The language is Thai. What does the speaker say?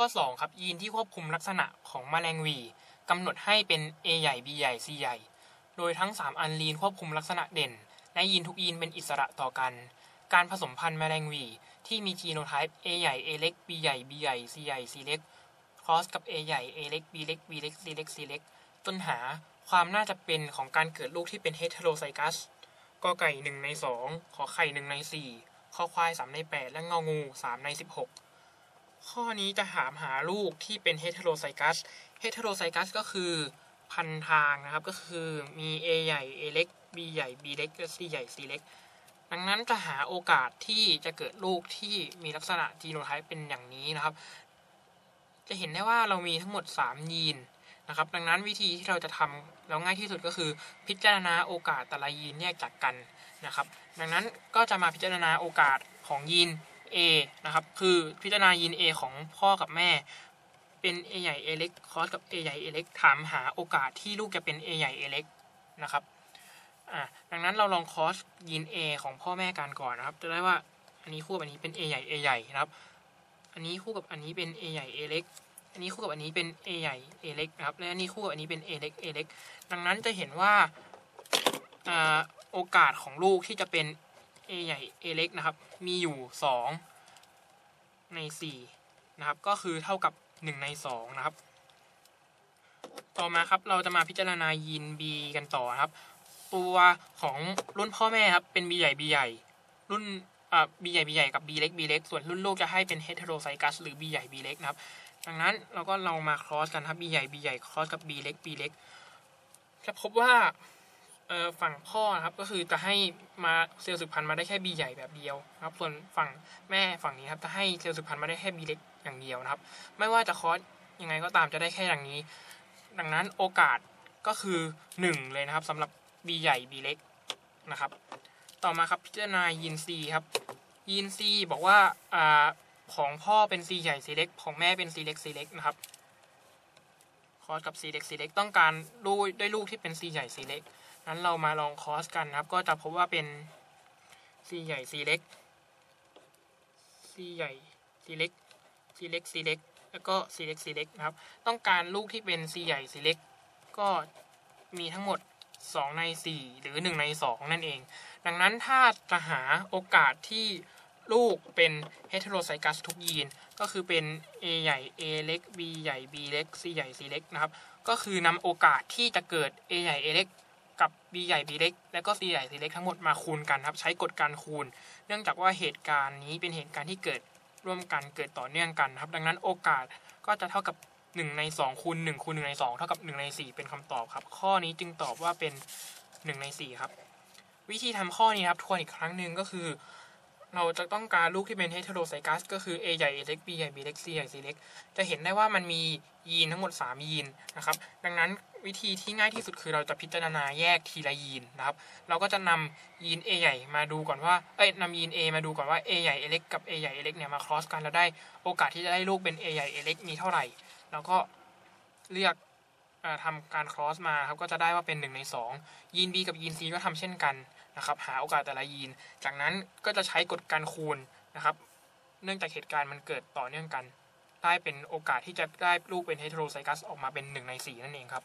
ข้อ 2 ครับ ยีนที่ควบคุมลักษณะของแมลงวีกำหนดให้เป็น A ใหญ่ B ใหญ่ C ใหญ่ โดยทั้ง 3 อันลีนควบคุมลักษณะเด่น และยีนทุกยีนเป็นอิสระต่อกัน การผสมพันธุ์แมลงวีที่มีจีโนไทป์ A ใหญ่ A เล็ก B ใหญ่ B ใหญ่ C ใหญ่ C เล็ก ครอสกับ A ใหญ่ A เล็ก B เล็ก B เล็ก C เล็ก C เล็ก จนหาความน่าจะเป็นของการเกิดลูกที่เป็นเฮตโรไซกัสกอไก่หนึ่งในสองขอไข่หนึ่งในสี่ขอควายสามในแปดและงองูสามในสิบหก ข้อนี้จะถามหาลูกที่เป็นเฮตโรไซกัส เฮตโรไซกัสก็คือพันทางนะครับ ก็คือมี A ใหญ่ A เล็ก B ใหญ่ B เล็กและ C ใหญ่ C เล็ก ดังนั้นจะหาโอกาสที่จะเกิดลูกที่มีลักษณะจีโนไทป์เป็นอย่างนี้นะครับ จะเห็นได้ว่าเรามีทั้งหมด 3 ยีนนะครับ ดังนั้นวิธีที่เราจะทำแล้วง่ายที่สุดก็คือ พิจารณาโอกาสแต่ละยีนแยกจากกันนะครับ ดังนั้นก็จะมาพิจารณาโอกาสของยีน A นะครับ คือพิจารณายีน A ของพ่อกับแม่ เป็น A ใหญ่ A เล็กคอสกับ A ใหญ่ A เล็กถามหาโอกาสที่ลูกจะเป็น A ใหญ่ A เล็กนะครับอ่าดังนั้นเราลองคอสยีน A ของพ่อแม่กันก่อนนะครับ จะได้ว่าอันนี้คู่กับอันนี้เป็น A ใหญ่ A ใหญ่นะครับ อันนี้คู่กับอันนี้เป็น A ใหญ่ A เล็ก อันนี้คู่กับอันนี้เป็น A ใหญ่ A เล็กนะครับ และอันนี้คู่กับอันนี้เป็น A เล็ก A เล็ก ดังนั้นจะเห็นว่าอ่าโอกาสของลูกที่จะเป็น A ใหญ่ A เล็กนะครับ มีอยู่ 2 ใน 4 นะครับ ก็คือเท่ากับ 1 ใน 2 นะครับ ต่อมาครับเราจะมาพิจารณายีน B กันต่อครับ ตัวของรุ่นพ่อแม่ครับ เป็น B ใหญ่ B ใหญ่ รุ่นอ่า B ใหญ่ B ใหญ่กับ B เล็ก B เล็ก ส่วนรุ่นลูกจะให้เป็น heterozygous หรือ B ใหญ่ B เล็กนะครับ ดังนั้นเราก็เรามาครอสกันครับ B ใหญ่ B ใหญ่ครอสกับ B เล็ก B เล็กจะพบว่า ฝั่งพ่อนะครับก็คือจะให้มาเซลล์สืบพันธุ์มาได้แค่ B ใหญ่แบบเดียวนะครับ ส่วนฝั่งแม่ฝั่งนี้ครับจะให้เซลล์สืบพันธุ์มาได้แค่ B เล็กอย่างเดียวนะครับ ไม่ว่าจะคอสยังไงก็ตามจะได้แค่อย่างนี้ ดังนั้นโอกาสก็คือ 1 เลยนะครับสำหรับ B ใหญ่ B เล็กนะครับ ต่อมาครับพิจารณายีน C ครับยีน C บอกว่าอ่าของพ่อเป็น C ใหญ่ C เล็กของแม่เป็น C เล็ก C เล็กนะครับคอสกับ C เล็ก C เล็กต้องการลูกได้ลูกที่เป็น C ใหญ่ C เล็ก นั้นเรามาลองคอสกันนะครับ ก็จะพบว่าเป็น C ใหญ่ C เล็ก C ใหญ่ C เล็ก C เล็ก C เล็ก แล้วก็ C เล็ก C เล็กนะครับ ต้องการลูกที่เป็น C ใหญ่ C เล็ก ก็มีทั้งหมด 2 ใน 4 หรือ 1 ใน 2 นั่นเอง ดังนั้นถ้าจะหาโอกาสที่ลูกเป็น heterozygous ทุกยีน ก็คือเป็น A ใหญ่ A เล็ก B ใหญ่ B เล็ก C ใหญ่ C เล็กนะครับ ก็คือนำโอกาสที่จะเกิด A ใหญ่ A เล็ก กับ B ใหญ่ B เล็ก และก็ C ใหญ่ C เล็กทั้งหมดมาคูณกันครับ ใช้กฎการคูณ เนื่องจากว่าเหตุการณ์นี้เป็นเหตุการณ์ที่เกิดร่วมกันเกิดต่อเนื่องกันครับ ดังนั้นโอกาสก็จะเท่ากับ 1 ใน2คูณ1คูณ1ใน2เท่ากับ 1 ใน 4 เป็นคำตอบครับ ข้อนี้จึงตอบว่าเป็น 1 ใน 4 ครับ วิธีทำข้อนี้ครับทวนอีกครั้งหนึ่งก็คือ เราจะต้องการลูกที่เป็น heterozygous ก็คือ A ใหญ่ A เล็ก B ใหญ่ B เล็ก C ใหญ่ C เล็ก จะเห็นได้ว่ามันมียีนทั้งหมด 3 ยีนนะครับ ดังนั้นวิธีที่ง่ายที่สุดคือเราจะพิจารณาแยกทีละยีนนะครับ เราก็จะนำยีน A ใหญ่มาดูก่อนว่า เอ้ยนำยีน A มาดูก่อนว่า A ใหญ่ A เล็กกับ A ใหญ่ A เล็กเนี่ยมา cross กันแล้วได้โอกาสที่จะได้ลูกเป็น A ใหญ่ A เล็กมีเท่าไหร่ แล้วก็เลือกอ่อทำการ cross มาครับก็จะได้ว่าเป็น 1 ใน 2 ยีน B กับยีน C ก็ทำเช่นกัน นะครับหาโอกาสแต่ละยีน จากนั้นก็จะใช้กฎการคูณนะครับ เนื่องจากเหตุการณ์มันเกิดต่อเนื่องกัน ได้เป็นโอกาสที่จะได้ลูกเป็นไฮโทรไซกัสออกมาเป็น 1 ใน 4 นั่นเองครับ